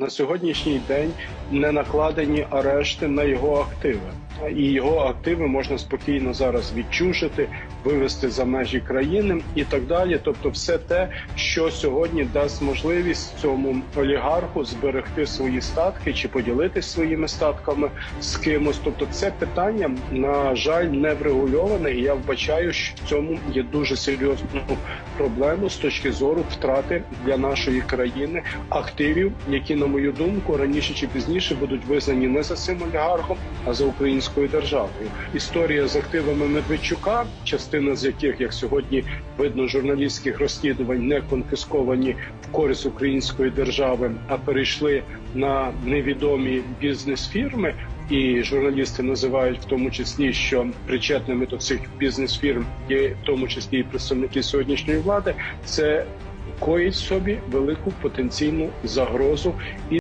На сьогоднішній день не накладені арешти на його активи, і його активи можна спокійно зараз відчужити, вивести за межі країни і так далі. Тобто, все те, що сьогодні дасть можливість цьому олігарху зберегти свої статки чи поділитися своїми статками з кимось. Тобто, це питання на жаль не врегульоване. І я вбачаю, що в цьому є дуже серйозну проблему з точки зору втрати для нашої країни активів, які на мою думку раніше чи пізніше будуть визнані не за цим олігархом, а за українською державою. Історія з активами Медведчука, частина з яких, як сьогодні видно, журналістських розслідувань не конфісковані в користь української держави, а перейшли на невідомі бізнес-фірми. І журналісти називають в тому числі, що причетними до цих бізнес-фірм є в тому числі і представники сьогоднішньої влади. Це коїть собі велику потенційну загрозу і